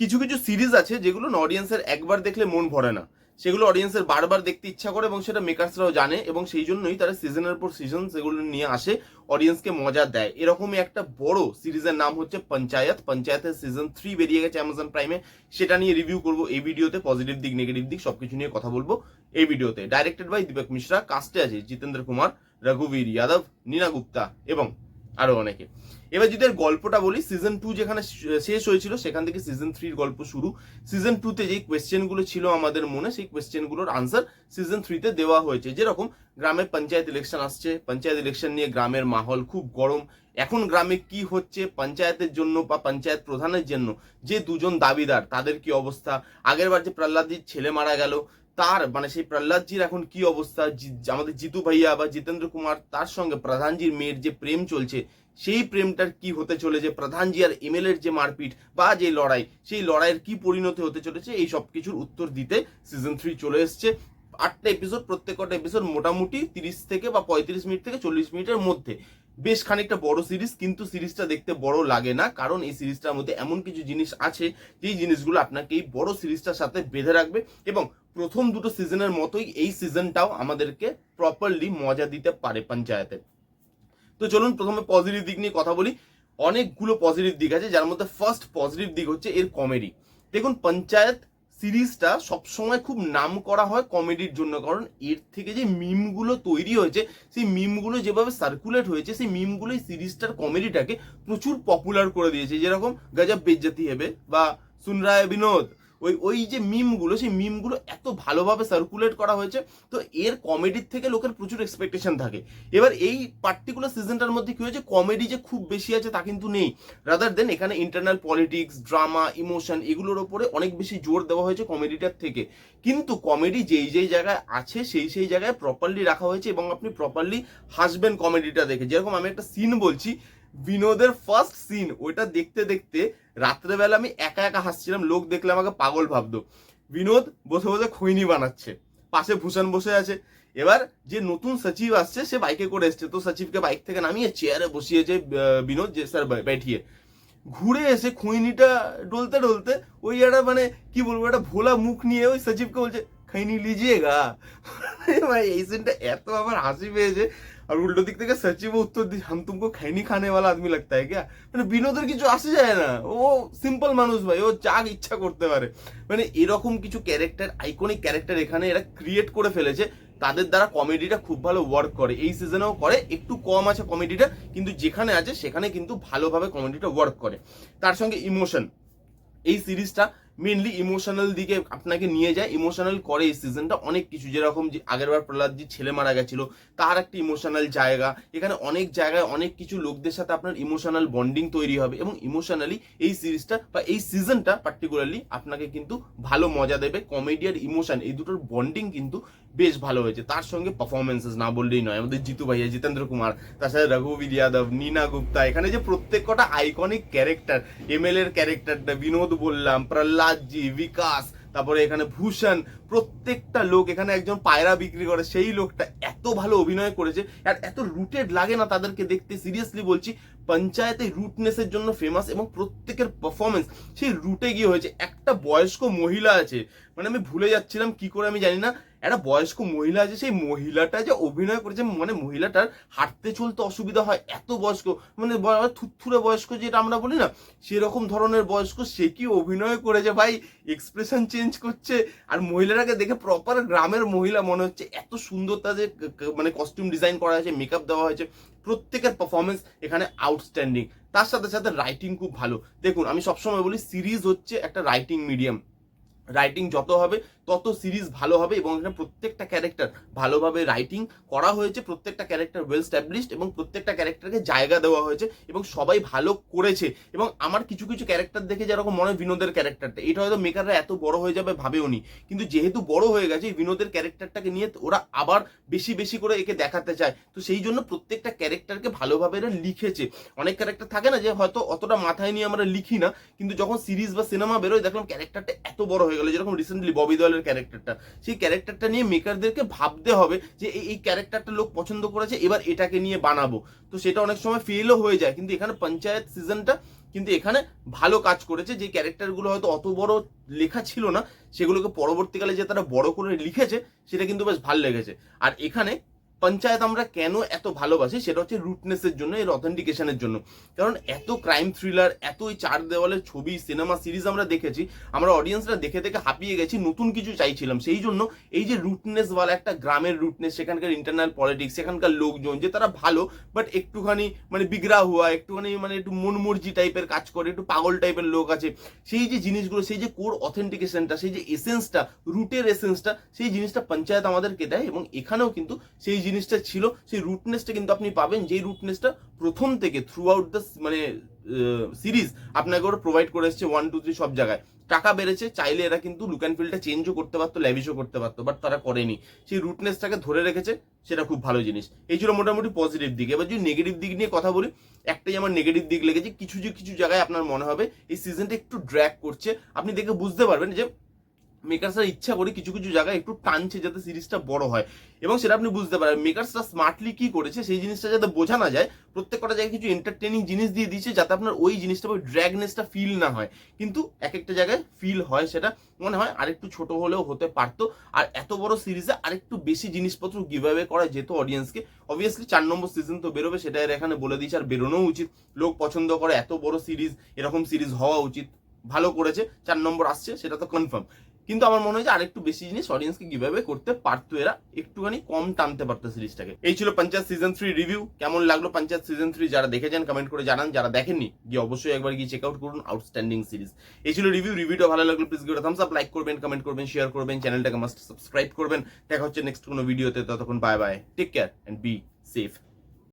কিছু কিছু সিরিজ আছে যেগুলো অডিয়েন্সের একবার দেখলে মন ভরে না। সেগুলো অডিয়েন্সের বারবার দেখতে ইচ্ছা করে এবং সেটা মেকার্সরাও জানে এবং সেই জন্যই তারা সিজনের পর সিজন সেগুলো নিয়ে আসে, অডিয়েন্সকে মজা দেয়। এরকমই একটা বড় সিরিজের নাম হচ্ছে পঞ্চায়েত। পঞ্চায়েতের সিজন থ্রি বেরিয়ে গেছে অ্যামাজন প্রাইমে সেটা নিয়ে রিভিউ করব এই ভিডিওতে পজিটিভ দিক নেগেটিভ দিক, সবকিছু নিয়ে কথা বলব এই ভিডিওতে। ডাইরেক্টেড বাই দীপক মিশ্রা কাস্টে আছে জিতেন্দ্র কুমার, রঘুবীর যাদব, নীনা গুপ্তা এবং আরও অনেকে। এবার যদি গল্পটা বলি সিজন টু যেখানে শেষ হয়েছিল, সেখান থেকে সিজন থ্রির গল্প শুরু। সিজন টুতে যেই কোয়েশ্চেনগুলো ছিল আমাদের মনে, সেই কোয়েশ্চেনগুলোর আনসার সিজন থ্রিতে দেওয়া হয়েছে। যেরকম গ্রামে পঞ্চায়েত ইলেকশন আসছে, পঞ্চায়েত ইলেকশন নিয়ে গ্রামের মাহল খুব গরম। এখন গ্রামে কি হচ্ছে, পঞ্চায়েতের জন্য বা পঞ্চায়েত প্রধানের জন্য যে দুজন দাবিদার, তাদের কি অবস্থা? আগের বার যে প্রহ্লাদজির ছেলে মারা গেল তার মানে সেই প্রহ্লাদজির এখন কি অবস্থা? আমাদের জিতু ভাইয়া বা জিতেন্দ্র কুমার, তার সঙ্গে প্রধানজির মেয়ের যে প্রেম চলছে, সেই প্রেমটার কি হতে চলেছে? প্রধানজি আর এমএলএর যে মারপিট বা যে লড়াই, সেই লড়াইয়ের কি পরিণতি হতে চলেছে? এই সব কিছুর উত্তর দিতে সিজন থ্রি চলে এসছে। আটটা এপিসোড প্রত্যেকটা এপিসোড মোটামুটি তিরিশ থেকে বা পঁয়ত্রিশ মিনিট থেকে চল্লিশ মিনিটের মধ্যে। বেশ খানিকটা বড় সিরিজ, কিন্তু সিরিজটা দেখতে বড় লাগে না। কারণ এই সিরিজটার মধ্যে এমন কিছু জিনিস আছে, যেই জিনিসগুলো আপনাকে এই বড় সিরিজটার সাথে বেঁধে রাখবে এবং প্রথম দুটো সিজনের মতোই এই সিজনটাও আমাদেরকে প্রপারলি মজা দিতে পারে পঞ্চায়েতে। তো চলুন প্রথমে পজিটিভ দিক নিয়ে কথা বলি। অনেকগুলো পজিটিভ দিক আছে, যার মধ্যে ফার্স্ট পজিটিভ দিক হচ্ছে এর কমেডি দেখুন, পঞ্চায়েত সিরিজটা সবসময় খুব নাম করা হয় কমেডির জন্য, কারণ এর থেকে যে মিমগুলো তৈরি হয়েছে, সেই মিমগুলো যেভাবে সার্কুলেট হয়েছে, সেই মিমগুলো এই সিরিজটার কমেডিটাকে প্রচুর পপুলার করে দিয়েছে। যেরকম গজব বেজ্জাতি হেবে বা সুনরায় বিনোদ ওই ওই যে মিমগুলো সেই মিমগুলো এত ভালোভাবে সার্কুলেট করা হয়েছে, তো এর কমেডির থেকে লোকের প্রচুর এক্সপেকটেশন থাকে। এবার এই পার্টিকুলার সিজনটার মধ্যে কি হয়েছে কমেডি যে খুব বেশি আছে তা কিন্তু নেই। রাদার দেন এখানে ইন্টারনাল পলিটিক্স ড্রামা ইমোশন এগুলোর ওপরে অনেক বেশি জোর দেওয়া হয়েছে কমেডিটার থেকে। কিন্তু কমেডি যেই যেই জায়গায় আছে, সেই সেই জায়গায় প্রপারলি রাখা হয়েছে এবং আপনি প্রপারলি হাসবেন কমেডিটা দেখে। যেরকম আমি একটা সিন বলছি, বিনোদের ফার্স্ট সিন ওইটা দেখতে দেখতে রাত্রেবেলা আমি একা একা হাসছিলাম, লোক দেখলে আমাকে পাগল ভাবতো। বিনোদ বসে বসে খৈনি বানাচ্ছে, পাশে ভূষণ বসে আছে। এবার যে নতুন সচিব আসছে, সে বাইকে করে এসছে। তো সচিবকে বাইক থেকে নামিয়ে চেয়ারে বসিয়েছে বিনোদ, যে স্যার ব্যাঠিয়ে ঘুরে এসে খৈনিটা ডলতে ডলতে ওই একটা মানে কি বলব, একটা ভোলা মুখ নিয়ে ওই সচিবকে বলছে, খৈনি লিজিয়ে গা এই সিনটা এত আমার হাসি পেয়েছে। আর উল্টো দিক থেকে সচিব উত্তর দি হাম তুমকো খৈনি খানে वाला आदमी लगता है क्या মানে বিনোদের কিছু আসে যায় না ও সিম্পল মানুষ ভাই ও যা ইচ্ছা করতে পারে মানে এরকম কিছু ক্যারেক্টার আইকনিক ক্যারেক্টার এখানে এরা ক্রিয়েট করে ফেলেছে তাদের দ্বারা কমেডিটা খুব ভালো ওয়ার্ক করে এই সিজনেও করে একটু কম আছে কমেডিটা কিন্তু যেখানে আছে সেখানে কিন্তু ভালোভাবে কমেডিটা ওয়ার্ক করে তার সঙ্গে ইমোশন এই সিরিজটা মেনলি ইমোশনাল দিকে আপনাকে নিয়ে যায় ইমোশনাল করে এই সিজনটা অনেক কিছু, যেরকম যে আগেরবার প্রহ্লাদজি ছেলে মারা গেছিল, তার একটা ইমোশনাল জায়গা। এখানে অনেক জায়গায় অনেক কিছু লোকদের সাথে আপনার ইমোশনাল বন্ডিং তৈরি হবে এবং ইমোশনালি এই সিরিজটা বা এই সিজনটা পার্টিকুলারলি আপনাকে কিন্তু ভালো মজা দেবে। কমেডি আর ইমোশন এই দুটোর বন্ডিং কিন্তু বেশ ভালো হয়েছে। তার সঙ্গে পারফরমেন্সেস না বললেই নয়। আমাদের জিতু ভাইয়া, জিতেন্দ্র কুমার, তার সাথে রঘুবীর যাদব, নীনা গুপ্তা, এখানে যে প্রত্যেক কটা আইকনিক ক্যারেক্টার এমএল এর ক্যারেক্টারটা বিনোদ বললাম, প্রহ্লাদজি, বিকাশ, তারপরে এখানে ভূষণ, প্রত্যেকটা লোক এখানে একজন পায়রা বিক্রি করে, সেই লোকটা এত ভালো অভিনয় করেছে, আর এত রুটেড লাগে না তাদেরকে দেখতে। সিরিয়াসলি বলছি, পঞ্চায়েতে রুটনেসের জন্য ফেমাস এবং প্রত্যেকের পারফরমেন্স সেই রুটে গিয়ে হয়েছে। একটা বয়স্ক মহিলা আছে মানে আমি ভুলে যাচ্ছিলাম কি করে আমি জানি না একটা বয়স্ক মহিলা আছে সেই মহিলাটা যে অভিনয় করেছে মানে মহিলাটার হাঁটতে চলতে অসুবিধা হয়, এত বয়স্ক মানে ব- থুরথুরে বয়স্ক যেটা আমরা বলি না, সেরকম ধরনের বয়স্ক সে কি অভিনয় করেছে ভাই? এক্সপ্রেশন চেঞ্জ করছে। আর মহিলাটাকে দেখে প্রপার গ্রামের মহিলা মনে হচ্ছে, এত সুন্দর তাদের মানে কস্টিউম ডিজাইন করা হয়েছে মেকআপ দেওয়া হয়েছে, প্রত্যেকের পারফরমেন্স এখানে আউটস্ট্যান্ডিং তার সাথে সাথে রাইটিং খুব ভালো। দেখুন, আমি সবসময় বলি সিরিজ হচ্ছে একটা রাইটিং মিডিয়াম রাইটিং যত হবে তত সিরিজ ভালো হবে এবং এখানে প্রত্যেকটা ক্যারেক্টার ভালোভাবে রাইটিং করা হয়েছে, প্রত্যেকটা ক্যারেক্টার ওয়েল স্ট্যাবলিশড এবং প্রত্যেকটা ক্যারেক্টারকে জায়গা দেওয়া হয়েছে এবং সবাই ভালো করেছে। এবং আমার কিছু কিছু ক্যারেক্টার দেখে যেরকম মনে হয় বিনোদের ক্যারেক্টারটা, এটা হয়তো মেকাররা এত বড় হয়ে যাবে ভাবেওনি কিন্তু যেহেতু বড় হয়ে গেছে বিনোদের ক্যারেক্টারটাকে নিয়ে ওরা আবার বেশি বেশি করে একে দেখাতে চায়। তো সেই জন্য প্রত্যেকটা ক্যারেক্টারকে ভালোভাবে এরা লিখেছে। অনেক ক্যারেক্টার থাকে না যে হয়তো অতটা মাথায় নিয়ে আমরা লিখি না, কিন্তু যখন সিরিজ বা সিনেমা বেরোয়, দেখলাম ক্যারেক্টারটা এত বড় হয়ে গেল। যেরকম রিসেন্টলি ববি দলের ক্যারেক্টারটা সেই ক্যারেক্টারটা নিয়ে মেকারদেরকে ভাবতে হবে যে এই ক্যারেক্টারটা লোক পছন্দ করেছে, এবার এটাকে নিয়ে বানাবো। তো সেটা অনেক সময় ফেলও হয়ে যায়, কিন্তু এখানে পঞ্চায়েত সিজনটা কিন্তু এখানে ভালো কাজ করেছে। যে ক্যারেক্টারগুলো হয়তো অত বড় লেখা ছিল না, সেগুলোকে পরবর্তীকালে যে তারা বড় করে লিখেছে, সেটা কিন্তু বেশ ভালো লেগেছে। আর এখানে পঞ্চায়েত আমরা কেন এত ভালোবাসি সেটা হচ্ছে রুটনেসের জন্য, এর অথেন্টিকেশনের জন্য। কারণ এত ক্রাইম থ্রিলার এত এই চার দেওয়ালের ছবি সিনেমা সিরিজ আমরা দেখেছি, আমরা অডিয়েন্সরা দেখে দেখে হাঁপিয়ে গেছি, নতুন কিছু চাইছিলাম। সেই জন্য এই যে রুটনেস ওয়ালা একটা গ্রামের রুটনেস, সেখানকার ইন্টারনাল পলিটিক্স সেখানকার লোকজন, যে তারা ভালো বাট একটুখানি মানে বিগড়া হওয়া একটুখানি মানে একটু মনমর্জি টাইপের কাজ করে, একটু পাগল টাইপের লোক আছে, সেই যে জিনিসগুলো, সেই যে কোর অথেন্টিকেশনটা সেই যে এসেন্সটা রুটের এসেন্সটা সেই জিনিসটা পঞ্চায়েত আমাদেরকে দেয় এবং এখানেও কিন্তু সেই জিনিসটা ছিল, সেই রুটনেসটা কিন্তু আপনি পাবেন। যেই রুটনেসটা প্রথম থেকে থ্রু আউট দ্য মানে সিরিজ আপনাকে ওরা প্রোভাইড করে এসছে ওয়ান টু থ্রি সব জায়গায়। টাকা বেড়েছে, চাইলে এরা কিন্তু লুক অ্যান্ড ফিলটা চেঞ্জও করতে পারতো ল্যাভিশও করতে পারতো বাট তারা করেনি। সেই রুটনেসটাকে ধরে রেখেছে, সেটা খুব ভালো জিনিস। এই ছিল মোটামুটি পজিটিভ দিক। এবার যদি নেগেটিভ দিক নিয়ে কথা বলি, একটাই আমার নেগেটিভ দিক লেগেছে, কিছু যে কিছু জায়গায় আপনার মনে হবে, এই সিজনটা একটু ড্র্যাক করছে। আপনি দেখে বুঝতে পারবেন যে মেকার্সরা ইচ্ছা করে কিছু কিছু জায়গায় একটু টানছে যাতে সিরিজটা বড় হয়। এবং সেটা আপনি বুঝতে পারেন মেকার্সরা স্মার্টলি কি করেছে, সেই জিনিসটা যাতে বোঝা না যায় প্রত্যেক কটা জায়গায় কিছু এন্টারটেনিং জিনিস দিয়ে দিয়েছে যাতে আপনার ওই জিনিসটা ওই ড্র্যাগনেসটা ফিল না হয়। কিন্তু এক একটা জায়গায় ফিল হয় সেটা, মনে হয় আরেকটু ছোট হলেও হতে পারতো। আর এত বড় সিরিজে আরেকটু বেশি জিনিসপত্র গিভ অ্যাওয়ে করা যেত অডিয়েন্সকে অবভিয়াসলি চার নম্বর সিজন তো বেরোবে, সেটা এখানে বলে দিয়েছে, আর বেরোনো উচিত। লোক পছন্দ করে এত বড় সিরিজ, এরকম সিরিজ হওয়া উচিত। ভালো করেছে, চার নম্বর আসছে, সেটা তো কনফার্ম কিন্তু আমার মনে হয় যে আরেকটু বেশি জিনিস অডিয়েন্সকে কীভাবে করতে পারতো এরা, একটুখানি কম টানতে পারতো সিরিজটাকে। এই ছিল পঞ্চায়েত সিজন থ্রি রিভিউ কেমন লাগল পঞ্চায়েত সিজন থ্রি যারা দেখেছেন কমেন্ট করে জানান। যারা দেখেননি, গিয়ে অবশ্যই একবার গিয়ে চেক আউট করুন আউটস্ট্যান্ডিং সিরিজ এই ছিল রিভিউ রিভিউটা ভালো লাগল প্লিজ গিয়ে থামস আপ লাইক করবেন কমেন্ট করবেন শেয়ার করবেন চ্যানেলটাকে মাস্ট সাবস্ক্রাইব করবেন। দেখা হচ্ছে নেক্সট কোনো ভিডিওতে ততক্ষণ bye bye take care and be safe